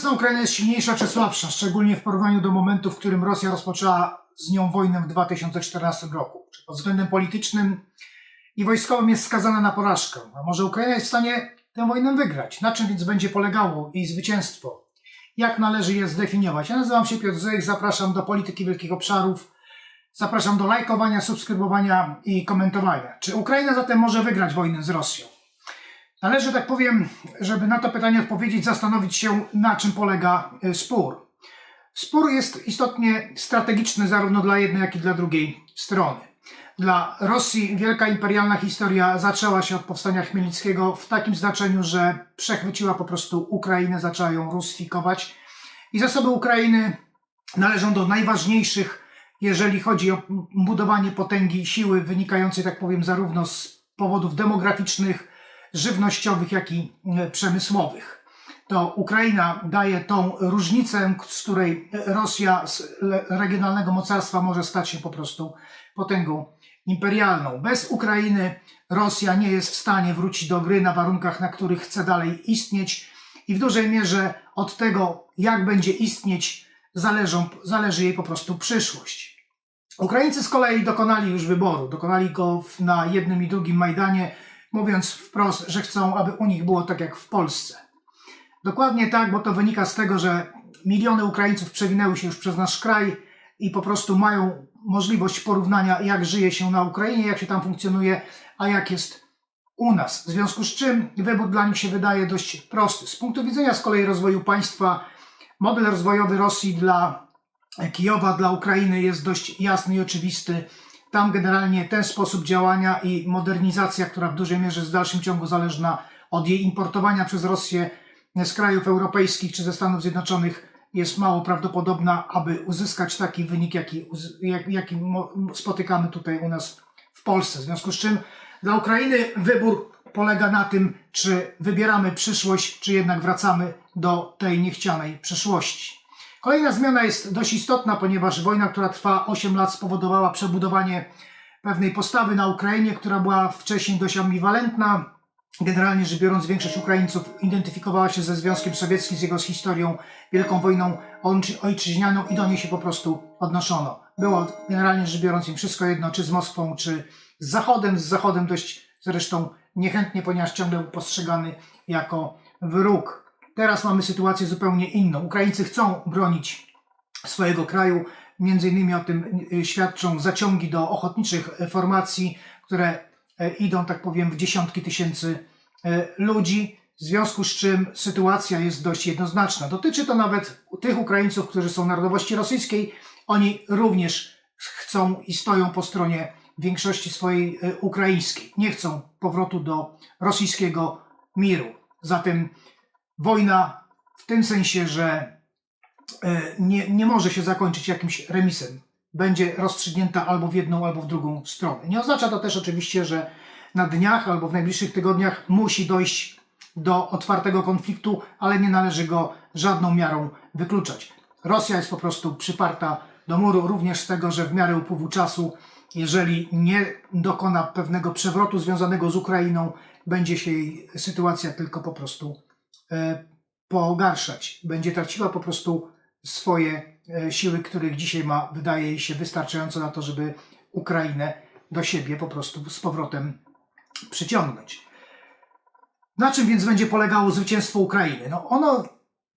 Obecna Ukraina jest silniejsza czy słabsza, szczególnie w porównaniu do momentu, w którym Rosja rozpoczęła z nią wojnę w 2014 roku? Czy pod względem politycznym i wojskowym jest skazana na porażkę? A może Ukraina jest w stanie tę wojnę wygrać? Na czym więc będzie polegało jej zwycięstwo? Jak należy je zdefiniować? Ja nazywam się Piotr Zech, zapraszam do Polityki Wielkich Obszarów. Zapraszam do lajkowania, subskrybowania i komentowania. Czy Ukraina zatem może wygrać wojnę z Rosją? Należy, tak powiem, żeby na to pytanie odpowiedzieć, zastanowić się, na czym polega y, spór. Spór jest istotnie strategiczny zarówno dla jednej, jak i dla drugiej strony. Dla Rosji wielka imperialna historia zaczęła się od powstania Chmielnickiego w takim znaczeniu, że przechwyciła po prostu Ukrainę, zaczęła ją rusyfikować i zasoby Ukrainy należą do najważniejszych, jeżeli chodzi o budowanie potęgi siły wynikającej, tak powiem, zarówno z powodów demograficznych, żywnościowych, jak i e, przemysłowych. To Ukraina daje tą różnicę, z której Rosja z regionalnego mocarstwa może stać się po prostu potęgą imperialną. Bez Ukrainy Rosja nie jest w stanie wrócić do gry na warunkach, na których chce dalej istnieć i w dużej mierze od tego, jak będzie istnieć, zależą, zależy jej po prostu przyszłość. Ukraińcy z kolei dokonali już wyboru. Dokonali go na jednym i drugim Majdanie, mówiąc wprost, że chcą, aby u nich było tak jak w Polsce. Dokładnie tak, bo to wynika z tego, że miliony Ukraińców przewinęły się już przez nasz kraj i po prostu mają możliwość porównania, jak żyje się na Ukrainie, jak się tam funkcjonuje, a jak jest u nas. W związku z czym wybór dla nich się wydaje dość prosty. Z punktu widzenia z kolei rozwoju państwa, model rozwojowy Rosji dla Kijowa, dla Ukrainy jest dość jasny i oczywisty. Tam generalnie ten sposób działania i modernizacja, która w dużej mierze jest w dalszym ciągu zależna od jej importowania przez Rosję z krajów europejskich czy ze Stanów Zjednoczonych, jest mało prawdopodobna, aby uzyskać taki wynik, jaki, jaki spotykamy tutaj u nas w Polsce. W związku z czym dla Ukrainy wybór polega na tym, czy wybieramy przyszłość, czy jednak wracamy do tej niechcianej przeszłości. Kolejna zmiana jest dość istotna, ponieważ wojna, która trwa 8 lat, spowodowała przebudowanie pewnej postawy na Ukrainie, która była wcześniej dość ambiwalentna. Generalnie rzecz biorąc, większość Ukraińców identyfikowała się ze Związkiem Sowieckim, z jego historią, Wielką Wojną ojczy- Ojczyźnianą i do niej się po prostu odnoszono. Było generalnie rzecz biorąc im wszystko jedno, czy z Moskwą, czy z Zachodem. Z Zachodem dość zresztą niechętnie, ponieważ ciągle był postrzegany jako wróg. Teraz mamy sytuację zupełnie inną. Ukraińcy chcą bronić swojego kraju. Między innymi o tym y, świadczą zaciągi do ochotniczych e, formacji, które e, idą, tak powiem, w dziesiątki tysięcy ludzi. W związku z czym sytuacja jest dość jednoznaczna. Dotyczy to nawet tych Ukraińców, którzy są narodowości rosyjskiej. Oni również chcą i stoją po stronie większości swojej ukraińskiej. Nie chcą powrotu do rosyjskiego miru. Zatem wojna w tym sensie, że e, nie, nie może się zakończyć jakimś remisem. Będzie rozstrzygnięta albo w jedną, albo w drugą stronę. Nie oznacza to też oczywiście, że na dniach albo w najbliższych tygodniach musi dojść do otwartego konfliktu, ale nie należy go żadną miarą wykluczać. Rosja jest po prostu przyparta do muru, również z tego, że w miarę upływu czasu, jeżeli nie dokona pewnego przewrotu związanego z Ukrainą, będzie się jej sytuacja tylko po prostu pogarszać. Będzie traciła po prostu swoje e, siły, których dzisiaj ma, wydaje jej się wystarczająco na to, żeby Ukrainę do siebie po prostu z powrotem przyciągnąć. Na czym więc będzie polegało zwycięstwo Ukrainy? No ono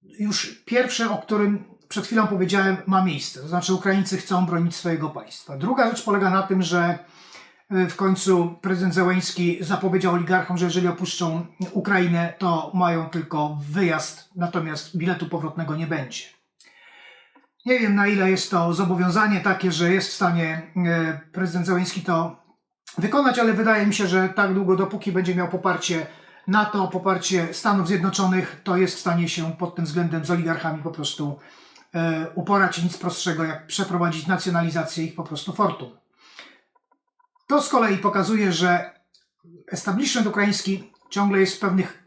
już pierwsze, o którym przed chwilą powiedziałem, ma miejsce. To znaczy Ukraińcy chcą bronić swojego państwa. Druga rzecz polega na tym, że w końcu prezydent Zełęński zapowiedział oligarchom, że jeżeli opuszczą Ukrainę, to mają tylko wyjazd, natomiast biletu powrotnego nie będzie. Nie wiem, na ile jest to zobowiązanie takie, że jest w stanie y, prezydent Zełęński to wykonać, ale wydaje mi się, że tak długo, dopóki będzie miał poparcie NATO, poparcie Stanów Zjednoczonych, to jest w stanie się pod tym względem z oligarchami po prostu e, uporać nic prostszego, jak przeprowadzić nacjonalizację ich po prostu fortun. To z kolei pokazuje, że establishment ukraiński ciągle jest w pewnych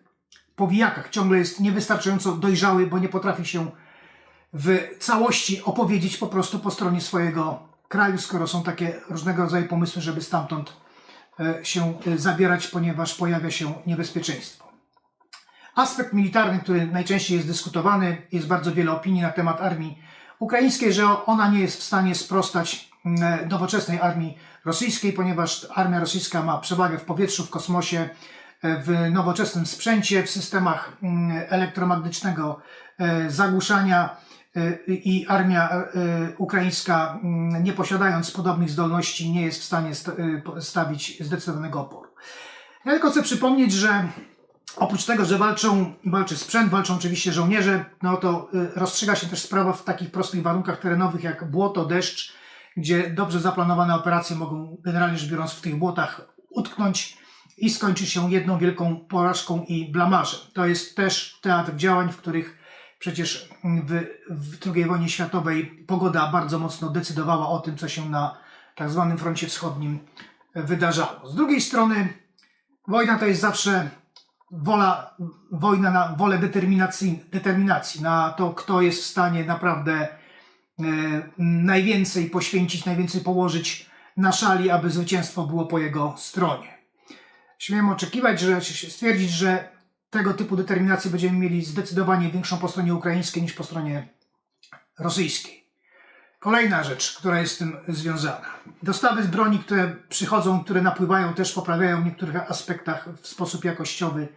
powijakach, ciągle jest niewystarczająco dojrzały, bo nie potrafi się w całości opowiedzieć po prostu po stronie swojego kraju, skoro są takie różnego rodzaju pomysły, żeby stamtąd e, się e, zabierać, ponieważ pojawia się niebezpieczeństwo. Aspekt militarny, który najczęściej jest dyskutowany, jest bardzo wiele opinii na temat armii ukraińskiej, że ona nie jest w stanie sprostać nowoczesnej armii rosyjskiej, ponieważ armia rosyjska ma przewagę w powietrzu, w kosmosie, e, w nowoczesnym sprzęcie, w systemach mm, elektromagnetycznego e, zagłuszania e, i armia ukraińska, mm, nie posiadając podobnych zdolności, nie jest w stanie sta- stawić zdecydowanego oporu. Ja tylko chcę przypomnieć, że oprócz tego, że walczą, walczy sprzęt, walczą oczywiście żołnierze, no to rozstrzyga się też sprawa w takich prostych warunkach terenowych jak błoto, deszcz, gdzie dobrze zaplanowane operacje mogą generalnie rzecz biorąc w tych błotach utknąć i skończyć się jedną wielką porażką i blamażem. To jest też teatr działań, w których przecież w, w II wojnie światowej pogoda bardzo mocno decydowała o tym, co się na tak zwanym froncie wschodnim wydarzało. Z drugiej strony wojna to jest zawsze wola, wojna na wolę determinacji, determinacji, na to, kto jest w stanie naprawdę najwięcej poświęcić, najwięcej położyć na szali, aby zwycięstwo było po jego stronie. Śmiem oczekiwać, że stwierdzić, że tego typu determinacji będziemy mieli zdecydowanie większą po stronie ukraińskiej niż po stronie rosyjskiej. Kolejna rzecz, która jest z tym związana. Dostawy z broni, które przychodzą, które napływają, też poprawiają w niektórych aspektach w sposób jakościowy e, e,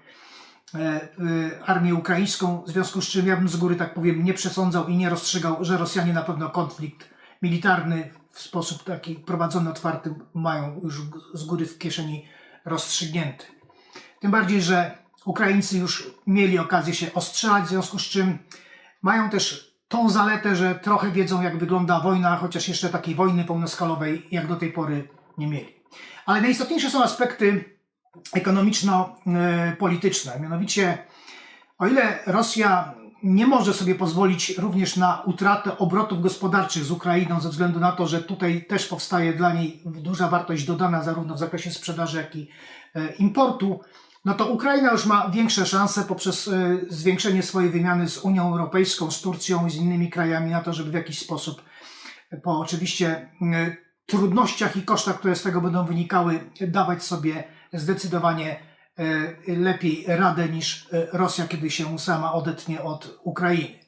armię ukraińską, w związku z czym ja bym z góry, tak powiem, nie przesądzał i nie rozstrzygał, że Rosjanie na pewno konflikt militarny w sposób taki prowadzony otwarty mają już z góry w kieszeni rozstrzygnięty. Tym bardziej, że Ukraińcy już mieli okazję się ostrzelać, w związku z czym mają też tą zaletę, że trochę wiedzą, jak wygląda wojna, chociaż jeszcze takiej wojny pełnoskalowej, jak do tej pory nie mieli. Ale najistotniejsze są aspekty ekonomiczno-polityczne. Mianowicie, o ile Rosja nie może sobie pozwolić również na utratę obrotów gospodarczych z Ukrainą, ze względu na to, że tutaj też powstaje dla niej duża wartość dodana, zarówno w zakresie sprzedaży, jak i e, importu, no to Ukraina już ma większe szanse poprzez e, zwiększenie swojej wymiany z Unią Europejską, z Turcją i z innymi krajami na to, żeby w jakiś sposób, e, po oczywiście e, trudnościach i kosztach, które z tego będą wynikały, dawać sobie zdecydowanie e, lepiej radę niż e, Rosja, kiedy się sama odetnie od Ukrainy.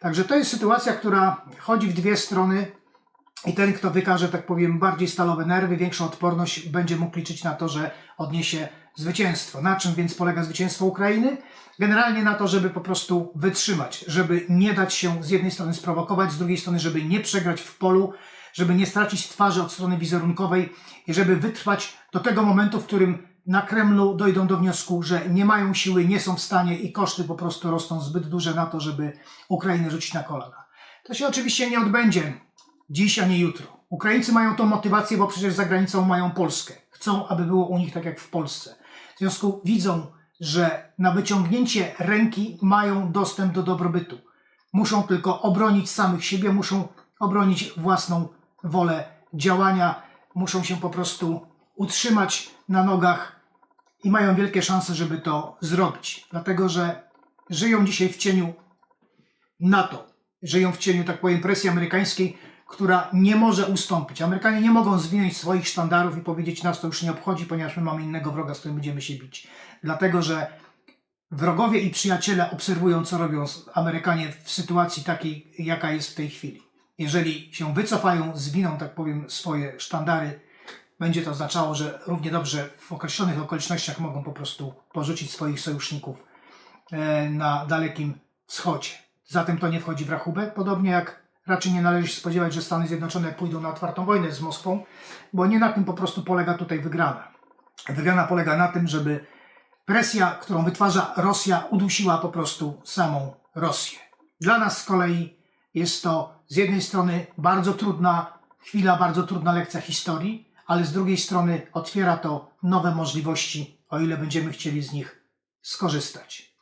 Także to jest sytuacja, która chodzi w dwie strony. I ten, kto wykaże, tak powiem, bardziej stalowe nerwy, większą odporność, będzie mógł liczyć na to, że odniesie zwycięstwo. Na czym więc polega zwycięstwo Ukrainy? Generalnie na to, żeby po prostu wytrzymać, żeby nie dać się z jednej strony sprowokować, z drugiej strony, żeby nie przegrać w polu, żeby nie stracić twarzy od strony wizerunkowej i żeby wytrwać do tego momentu, w którym na Kremlu dojdą do wniosku, że nie mają siły, nie są w stanie i koszty po prostu rosną zbyt duże na to, żeby Ukrainę rzucić na kolana. To się oczywiście nie odbędzie dziś, a nie jutro. Ukraińcy mają tą motywację, bo przecież za granicą mają Polskę. Chcą, aby było u nich tak jak w Polsce. Związku widzą, że na wyciągnięcie ręki mają dostęp do dobrobytu. Muszą tylko obronić samych siebie, muszą obronić własną wolę działania, muszą się po prostu utrzymać na nogach i mają wielkie szanse, żeby to zrobić. Dlatego, że żyją dzisiaj w cieniu NATO. Żyją w cieniu, tak powiem, presji amerykańskiej, która nie może ustąpić. Amerykanie nie mogą zwinąć swoich sztandarów i powiedzieć, nas to już nie obchodzi, ponieważ my mamy innego wroga, z którym będziemy się bić. Dlatego, że wrogowie i przyjaciele obserwują, co robią Amerykanie w sytuacji takiej, jaka jest w tej chwili. Jeżeli się wycofają, zwiną, tak powiem, swoje sztandary, będzie to oznaczało, że równie dobrze w określonych okolicznościach mogą po prostu porzucić swoich sojuszników e, na Dalekim Wschodzie. Zatem to nie wchodzi w rachubę, podobnie jak raczej nie należy się spodziewać, że Stany Zjednoczone pójdą na otwartą wojnę z Moskwą, bo nie na tym po prostu polega tutaj wygrana. Wygrana polega na tym, żeby presja, którą wytwarza Rosja, udusiła po prostu samą Rosję. Dla nas z kolei jest to z jednej strony bardzo trudna chwila, bardzo trudna lekcja historii, ale z drugiej strony otwiera to nowe możliwości, o ile będziemy chcieli z nich skorzystać.